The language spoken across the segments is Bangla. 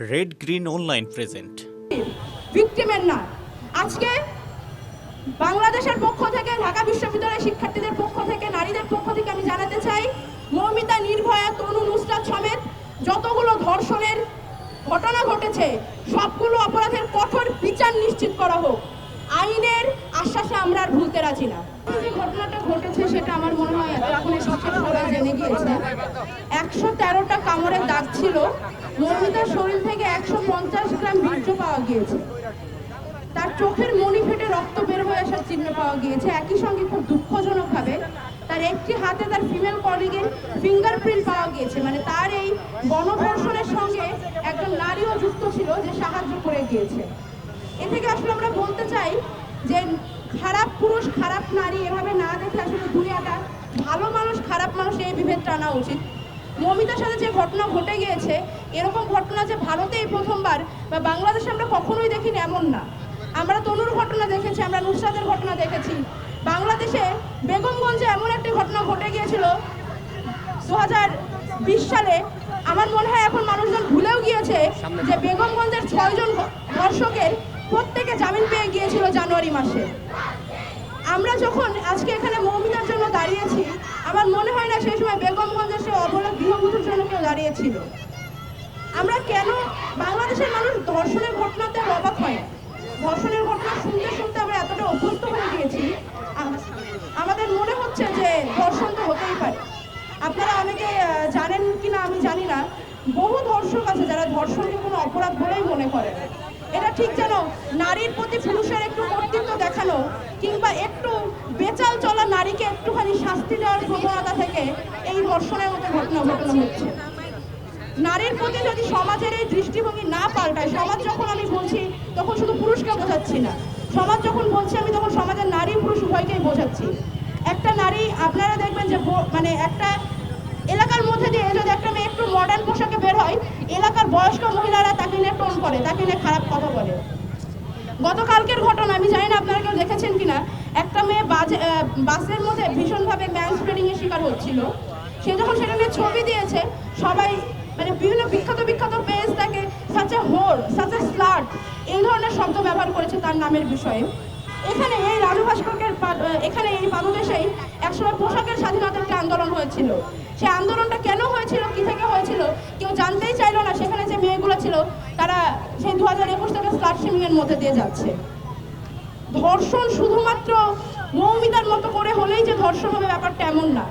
রেড গ্রিন অনলাইন প্রেজেন্ট না। আজকে বাংলাদেশের পক্ষ থেকে, ঢাকা বিশ্ববিদ্যালয়ের শিক্ষার্থীদের পক্ষ থেকে, নারীদের পক্ষ থেকে আমি জানাতে চাই, মৌমিতা নির্ভয়া, তনু নুসরাত সমেত যতগুলো ধর্ষণের ঘটনা ঘটেছে, সবগুলো অপরাধের কঠোর বিচার নিশ্চিত করা হোক। আইনের আশ্বাসে আমরা আর ভুলতে রাজি না। যে ঘটনাটা ঘটেছে, সেটা আমার মনে হয় এখন শিক্ষক সবাই জেনে গিয়েছে। একশো তেরোটা কামড়ের দাগ ছিল মৌমিতার শরীর থেকে একশো পঞ্চাশ গ্রাম বীর্য পাওয়া গিয়েছে। তার চোখের মণি ফেটে রক্ত বের হয়ে আসার চিহ্ন পাওয়া গিয়েছে। একই সঙ্গে খুব দুঃখজনকভাবে তার একটি হাতে তার ফিমেল কলিগের ফিঙ্গারপ্রিন্ট পাওয়া গিয়েছে। মানে তার এই গণধর্ষণের সঙ্গে একজন নারীও যুক্ত ছিল যে সাহায্য করে গিয়েছে। এ থেকে আসলে আমরা বলতে চাই যে খারাপ পুরুষ, খারাপ নারী এভাবে না দেখে আসলে দুনিয়াটা ভালো মানুষ, খারাপ মানুষ এই বিভেদ টানা উচিত। মমিতার সাথে যে ঘটনা ঘটে গিয়েছে, এরকম ঘটনা যে ভারতেই প্রথমবার বা বাংলাদেশে আমরা কখনোই দেখিনি এমন না। আমরা তনুর ঘটনা দেখেছি, আমরা নুসরাতের ঘটনা দেখেছি। বাংলাদেশে বেগমগঞ্জে এমন একটি ঘটনা ঘটে গিয়েছিল দু বিশ সালে। আমার মনে হয় এখন মানুষজন ভুলেও গিয়েছে যে বেগমগঞ্জের ছয়জন ধর্ষকের প্রত্যেকে জামিন পেয়ে গিয়েছিল জানুয়ারি মাসে। আমরা যখন আজকে এখানে মৌমিতার জন্য দাঁড়িয়েছি, আমার মনে হয় না সেই সময় বেগমগঞ্জের সে অবলা গৃহবধূর জন্য কেউ দাঁড়িয়েছিল আমরা কেন বাংলাদেশের মানুষ ধর্ষণের ঘটনাতে অবাক হয় না। ধর্ষণের ঘটনা শুনতে শুনতে আমরা এতটা অভ্যস্ত হয়ে গিয়েছি আমাদের মনে হচ্ছে যে ধর্ষণ তো হতেই পারে আপনারা অনেকে জানেন কিনা আমি জানি না বহু ধর্ষক আছে যারা ধর্ষণকে কোনো অপরাধ বলেই মনে করে না। এটা ঠিক যেন নারীর প্রতি পুরুষের একটু কর্তৃত্ব দেখানো কিংবা একটু বেচাল চলা নারীকে একটুখানি শাস্তি দেওয়ার প্রবণতা থেকে এই ধর্ষণের মতো ঘটনা ঘটনা হচ্ছে। নারীর প্রতি যদি সমাজের এই দৃষ্টিভঙ্গি না পাল্টায়, সমাজ যখন আমি বলছি, তখন শুধু পুরুষকে বোঝাচ্ছি না। সমাজ যখন বলছি, আমি তখন সমাজের নারী পুরুষ উভয়কেই বোঝাচ্ছি। একটা নারী, আপনারা দেখবেন যে মানে একটা এলাকার মধ্যে দিয়ে যদি একটা মেয়ে একটু মডার্ন পোশাকে বের হয়, এলাকার বয়স্ক মহিলারা তাকে নিয়ে টোন করে, তাকে নিয়ে খারাপ কথা বলে। গতকালকের ঘটনা, আমি জানি না আপনারা কেউ দেখেছেন কিনা, একটা মেয়ে বাজে বাসের মধ্যে ভীষণভাবে ম্যান স্প্রেডিং এর শিকার হচ্ছিল। সে যখন সেটা নিয়ে ছবি দিয়েছে, সবাই মানে বিভিন্ন বিখ্যাত বিখ্যাত পেজ তাকে such a whore such a slut এই ধরনের শব্দ ব্যবহার করেছে তার নামের বিষয়ে। এখানে এই রানু ভাস্করকের এখানে এই পাদদেশেই একসময় পোশাকের স্বাধীনতার একটা আন্দোলন হয়েছিল সেই আন্দোলনটা কেন হয়েছিল, কি থেকে হয়েছিল, কেউ জানতেই চাইলো না সেখানে যে মেয়েগুলো ছিল, তারা সেই দু হাজার একুশ থেকে স্লাট এর মধ্যে দিয়ে যাচ্ছে। ধর্ষণ শুধুমাত্র মৌমিতার মতো করে হলেই যে ধর্ষণ হবে ব্যাপারটা এমন না।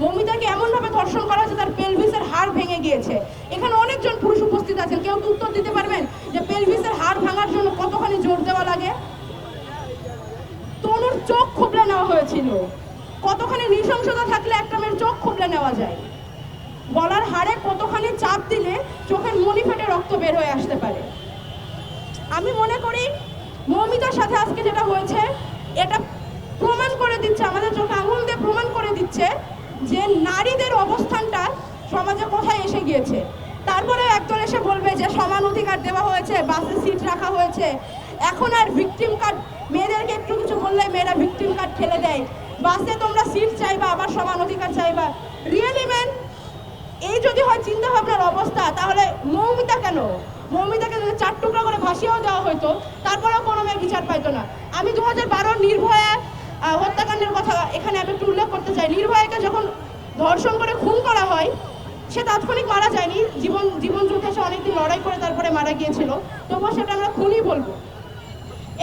মৌমিতাকে এমনভাবে ধর্ষণ করা হয়েছে, তার পেলভিসের হাড় ভেঙে গিয়েছে। এখানে অনেকজন পুরুষ উপস্থিত আছেন, কেউ কি উত্তর দিতে পারবেন যে পেলভিসের হাড় ভাঙার জন্য কতখানি জোর দেওয়া লাগে? তনুর চোখ খুবলে নেওয়া হয়েছিল। কতখানি নৃশংসতা থাকলে একটা মেয়ের চোখ খুবলে নেওয়া যায়? গলার হাড়ে কতখানি চাপ দিলে চোখের মনি ফেটে রক্ত বের হয়ে আসতে পারে? আমি মনে করি মৌমিতার সাথে আজকে যেটা হয়েছে, এটা প্রমাণ করে দিচ্ছে, আমাদের চোখে আঙুল দিয়ে প্রমাণ করে দিচ্ছে যে নারীদের অবস্থানটা সমাজে কোথায় এসে গিয়েছে। তারপরে একদল এসে বলবে যে সমান অধিকার দেওয়া হয়েছে, বাসে সিট রাখা হয়েছে। এখন আর ভিকটিম কার্ড, মেয়েদেরকে একটু কিছু বললে মেয়েরা ভিকটিম কার্ড ঠেলে দেয়। বাসে তোমরা সিট চাইবা, আবার সমান অধিকার চাইবা। রিয়েলি ম্যান এই যদি হয় চিন্তা ভাবনার অবস্থা, তাহলে মৌমিতা কেন? মৌমিতাকে যদি চার টুকরা করে ভাসিয়েও দেওয়া হতো তারপরেও কোনো মেয়ে বিচার পাইতো না। আমি দু হাজার বারোর নির্ভয়া হত্যাকাণ্ডের কথা এখানে আমি একটু উল্লেখ করতে চাই। নির্ভয়াকে যখন ধর্ষণ করে খুন করা হয়, সে তাৎক্ষণিক মারা যায়নি। জীবন জীবন যুদ্ধে সে অনেকদিন লড়াই করে তারপরে মারা গিয়েছিল। তবুও সেটা আমরা খুনই বলব।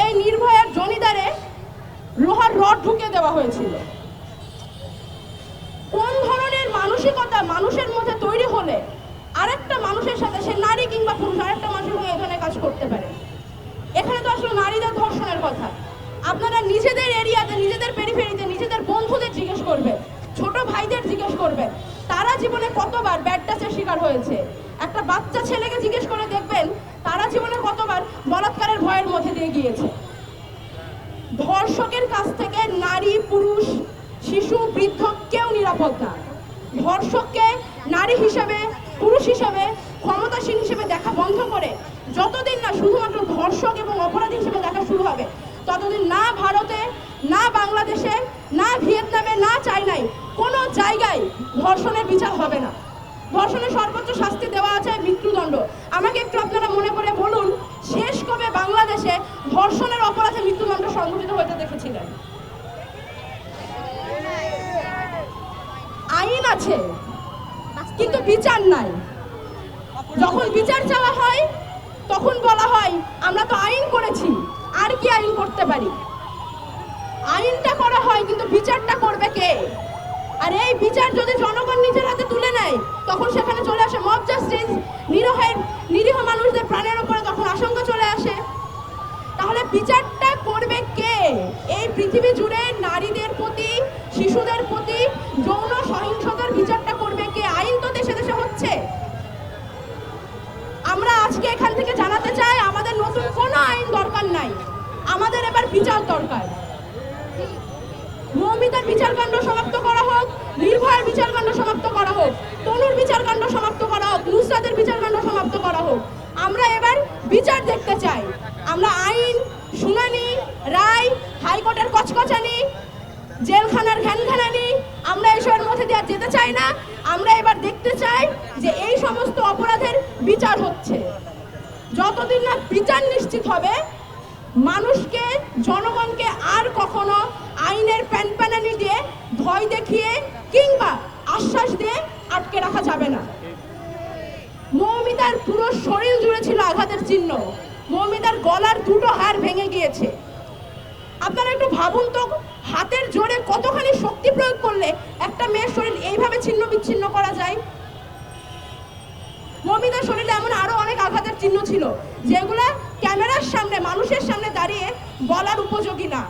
এই নির্ভয়ার জনিদারে লোহার রড ঢুকে দেওয়া হয়েছিল। কোন ধরনের মানসিকতা মানুষের মধ্যে তৈরি হলে আরেকটা মানুষের সাথে সে নারী কিংবা পুরুষ, আরেকটা মানুষের হয়ে এখানে কাজ করতে পারে? এখানে তো আসলে নারীদের ধর্ষণের কথা। আপনারা নিজেদের এরিয়াতে, নিজেদের পেরিফেরিতে নিজেদের বন্ধুদের জিজ্ঞেস করবে ছোট ভাইদের জিজ্ঞেস করবে তারা জীবনে কতবার ব্যাড টাচের শিকার হয়েছে? একটা বাচ্চা ছেলেকে জিজ্ঞেস করে দেখবেন, তারা জীবনে কতবার বলাৎকারের ভয়ের মধ্যে দিয়ে গিয়েছে। ধর্ষকের কাছ থেকে নারী, পুরুষ, শিশু, বৃদ্ধ কেউ নিরাপদ না। ধর্ষককে নারী হিসেবে, পুরুষ হিসেবে, ক্ষমতাসীন হিসেবে দেখা বন্ধ করে যতদিন না শুধুমাত্র ধর্ষক এবং অপরাধী হিসেবে দেখা শুরু হবে, ততদিন না ভারতে, না বাংলাদেশে, না ভিয়েতনামে, না চাইনায় কোনো জায়গায় ধর্ষণের বিচার হবে না। ধর্ষণের সর্বোচ্চ শাস্তি দেওয়া আছে মৃত্যুদণ্ড। আমাকে একটু আপনারা মনে করে বলুন, শেষ কবে বাংলাদেশে ধর্ষণের অপরাধে সংঘটিত হতে দেখেছিলেন আইন আছে, কিন্তু বিচার নাই। যখন বিচার চাওয়া হয়, তখন বলা হয়, আমরা তো আইন করেছি, আর কি আইন করতে পারি? আইনটা করা হয়, কিন্তু বিচারটা করবে কে? আর এই বিচার যদি জনগণ নিজের হাতে তুলে নেয়, তখন সেখানে চলে আসে মব জাস্টিস নিরহের, নিরীহ মানুষদের প্রাণের উপরে তখন আশঙ্কা চলে আসে। তাহলে এই পৃথিবী জুড়ে নারীদের প্রতি, শিশুদের প্রতি যৌন সহিংসতার বিচারটা করবে কে? আইন তো দেশে দেশে হচ্ছে। আমরা আজকে এখান থেকে জানাতে চাই, আমাদের নতুন কোনো আইন দরকার নাই। আমাদের এবার বিচার দরকার। মৌমিতার বিচারকাণ্ড সমাপ্ত করা হোক, নির্ভয়ের বিচারকাণ্ড সমাপ্ত করা হোক, তনুর বিচারকাণ্ড সমাপ্ত করা হোক, নুসরাতের বিচারকাণ্ড সমাপ্ত করা হোক। আমরা এবার বিচার দেখতে চাই। আমরা আইন শুনানি কচকচানি জেলখানার ঘ্যানঘ্যানানি, আমরা এসবের মধ্যে দিয়ে যেতে চাই না। আমরা এবার দেখতে চাই যে এই সমস্ত অপরাধের বিচার হচ্ছে। যতদিন না বিচার নিশ্চিত হবে, মানুষকে, জনগণকে আর কখনো আইনের প্যানপ্যানানি দিয়ে ভয় দেখিয়ে কিংবা আশ্বাস দিয়ে আটকে রাখা যাবে না। মৌমিতার পুরো শরীর জুড়ে ছিল আঘাতের চিহ্ন। মৌমিতার গলার দুটো হাড় ভেঙে গিয়েছে। আপনারা একটু ভাবুন তো, হাতের জোরে কতখানি শক্তি প্রয়োগ করলে একটা মেয়ের শরীর এইভাবে ছিন্ন বিচ্ছিন্ন করা যায়? মমিতার শরীরে এমন আরও অনেক আঘাতের চিহ্ন ছিল, যেগুলো ক্যামেরার সামনে, মানুষের সামনে দাঁড়িয়ে বলার উপযোগী না।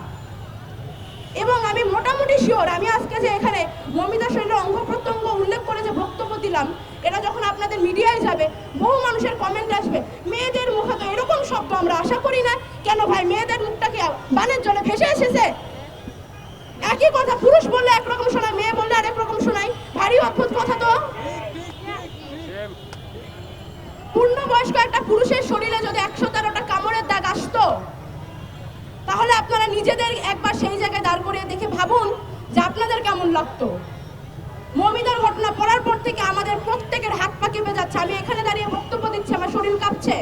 এবং আমি মোটামুটি শিওর আমি আজকে যে এখানে মমিতা সৈন্য অঙ্গ প্রত্যঙ্গ উল্লেখ করে যে বক্তব্য দিলাম, এটা যখন আপনাদের মিডিয়ায় যাবে, বহু মানুষের কমেন্ট আসবে, মেয়েদের মুখে তো এরকম শব্দ আমরা আশা করি না। কেন ভাই, মেয়েদের মুখটা কি বানের জলে ভেসে এসেছে? একই কথা, পুরুষ বললে একরকম শোনা, মেয়ে বললে আরেক রকম শোনায় ভারী অদ্ভুত কথা তো পূর্ণবয়স্ক একটা পুরুষের শরীরে যদি একশো তেরোটা কামড়ের দাগ আসতো তাহলে আপনারা নিজেদের একবার সেই জায়গায় দাঁড় করিয়ে দেখে ভাবুন যে আপনাদের কেমন লাগতো মমিদার ঘটনা পড়ার পর থেকে আমাদের প্রত্যেকের হাত পা কেঁপে যাচ্ছে আমি এখানে দাঁড়িয়ে বক্তব্য দিচ্ছি আমার শরীর কাঁপছে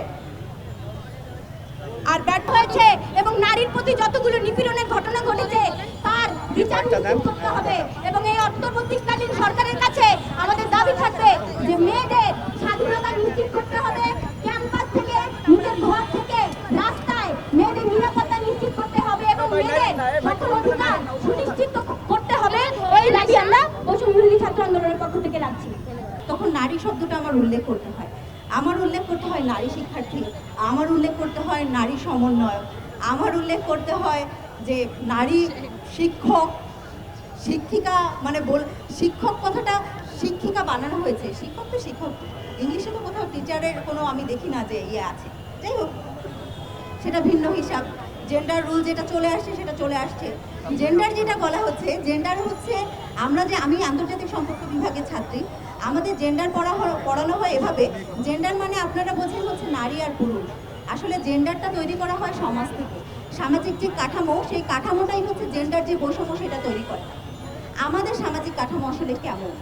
আর ব্যর্থ হয়েছে এবং নারীর প্রতি যতগুলো নিপীড়নের ঘটনা ঘটেছে তার বিচার করতে হবে। এবং এই অন্তর্বর্তীকালীন সরকারের কাছে আমাদের দাবি থাকবে যে মেয়েদের স্বাধীনতা নিশ্চিত করতে হবে ক্যাম্পাস থেকে নিজের ঘর থেকে রাস্তায় মেয়েদের নিরাপত্তা নিশ্চিত করতে হবে এবং মেয়েদের সকল অধিকার সুনিশ্চিত করতে হবে। এই দাবি আমরা বৈষম্যবিরোধী ছাত্র আন্দোলনের পক্ষ থেকে রাখছি। তখন নারী শব্দটা আমার উল্লেখ করতে হয়। আমার উল্লেখ করতে হয় নারী শিক্ষার্থী, আমার উল্লেখ করতে হয় নারী সমন্বয়ক, আমার উল্লেখ করতে হয় যে নারী শিক্ষক, শিক্ষিকা মানে বল, শিক্ষক কথাটা শিক্ষিকা বানানো হয়েছে। শিক্ষক তো শিক্ষক, ইংলিশে তো কোথাও টিচারের কোনো আমি দেখি না যে ইয়ে আছে। যাই হোক, সেটা ভিন্ন হিসাব। জেন্ডার রুল যেটা চলে আসছে, সেটা চলে আসছে। জেন্ডার যেটা বলা হচ্ছে জেন্ডার হচ্ছে আমরা যে, আমি আন্তর্জাতিক সম্পর্ক বিভাগের ছাত্রী আমাদের জেন্ডার পড়া পড়ানো হয় এভাবে। জেন্ডার মানে আপনারা বোঝেন হচ্ছে নারী আর পুরুষ। আসলে জেন্ডারটা তৈরি করা হয় সমাজ থেকে। সামাজিক যে কাঠামো, সেই কাঠামোটাই হচ্ছে জেন্ডার যে বৈষম্য, সেটা তৈরি করে। আমাদের সামাজিক কাঠামো আসলে কেমন?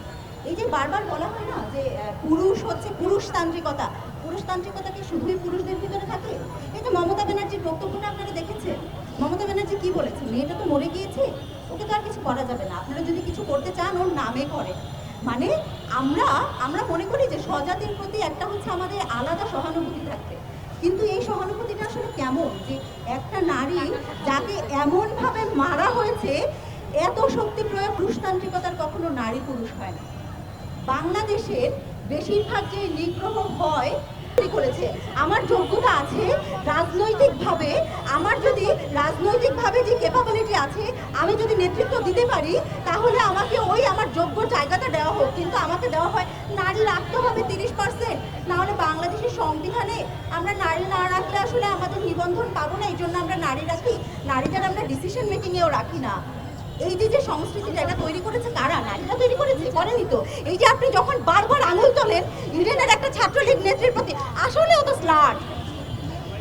এই যে বারবার বলা হয় না যে পুরুষ হচ্ছে পুরুষতান্ত্রিকতা। পুরুষতান্ত্রিকতা কি শুধুই পুরুষদের ভিতরে থাকে? এই যে মমতা ব্যানার্জির বক্তব্যটা আপনারা দেখেছেন? মমতা ব্যানার্জি কি বলেছে মেয়েটা তো মরে গিয়েছে? ওকে তো আর কিছু করা যাবে না। আপনারা যদি কিছু করতে চান, ওর নামে করে মানে আমরা আমরা মনে করি যে স্বজাতির প্রতি একটা হচ্ছে আমাদের আলাদা সহানুভূতি থাকবে। কিন্তু এই সহানুভূতিটা আসলে কেমন? যে একটা নারী যাকে এমনভাবে মারা হয়েছে, এত শক্তি প্রয়োগ পুরুষতান্ত্রিকতার কখনো নারী পুরুষ হয় না। বাংলাদেশের বেশিরভাগ যে নিগ্রহ হয় করেছে। আমার যোগ্যতা আছে রাজনৈতিকভাবে। আমার যদি রাজনৈতিকভাবে যে ক্যাপাবিলিটি আছে, আমি যদি নেতৃত্ব দিতে পারি, তাহলে আমাকে ওই আমার যোগ্য জায়গাটা দেওয়া হোক। কিন্তু আমাকে দেওয়া হয় নারী রাখতে হবে তিরিশ পার্সেন্ট নাহলে বাংলাদেশের সংবিধানে আমরা নারী না রাখলে আসলে আমাদের নিবন্ধন পাবো না। এই জন্য আমরা নারী রাখি। নারীদের আমরা ডিসিশন মেকিংয়েও রাখি না। এই যে যে সংস্কৃতিটা তৈরি করেছে কারা? নারীরা তৈরি করেছে? করেনি তো। এই যে আপনি যখন বারবার আঙুল তোলেন ইডেনের একটা ছাত্রলীগ নেত্রীর প্রতি আসলেও তো স্লাট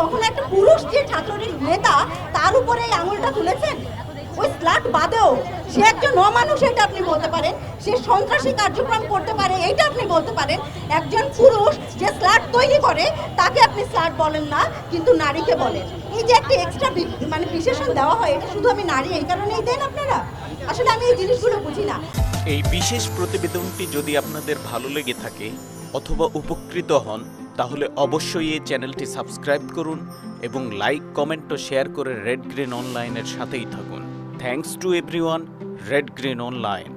তখন একটা পুরুষ যে ছাত্রলীগ নেতা, তার উপরে এই আঙুলটা তুলেছেন? ওই স্লাট বাদেও সে একজন অমানুষ, এটা আপনি বলতে পারেন। সে সন্ত্রাসী কার্যক্রম করতে পারে, এইটা আপনি বলতে পারেন। একজন পুরুষ যে স্লাট তৈরি করে, তাকে আপনি স্লাট বলেন না, কিন্তু নারীকে বলেন। এই যে একটা এক্সট্রা মানে বিশেষণ দেওয়া হয়, এটা শুধু আমি নারী এই কারণেই দেন আপনারা? আসলে আমি এই জিনিসগুলো বুঝি না। এই বিশেষ প্রতিবেদনটি যদি আপনাদের ভালো লেগে থাকে অথবা উপকৃত হন, তাহলে অবশ্যই এই চ্যানেলটি সাবস্ক্রাইব করুন এবং লাইক, কমেন্ট ও শেয়ার করে রেড গ্রিন অনলাইনের সাথেই থাকুন। Thanks to everyone red green online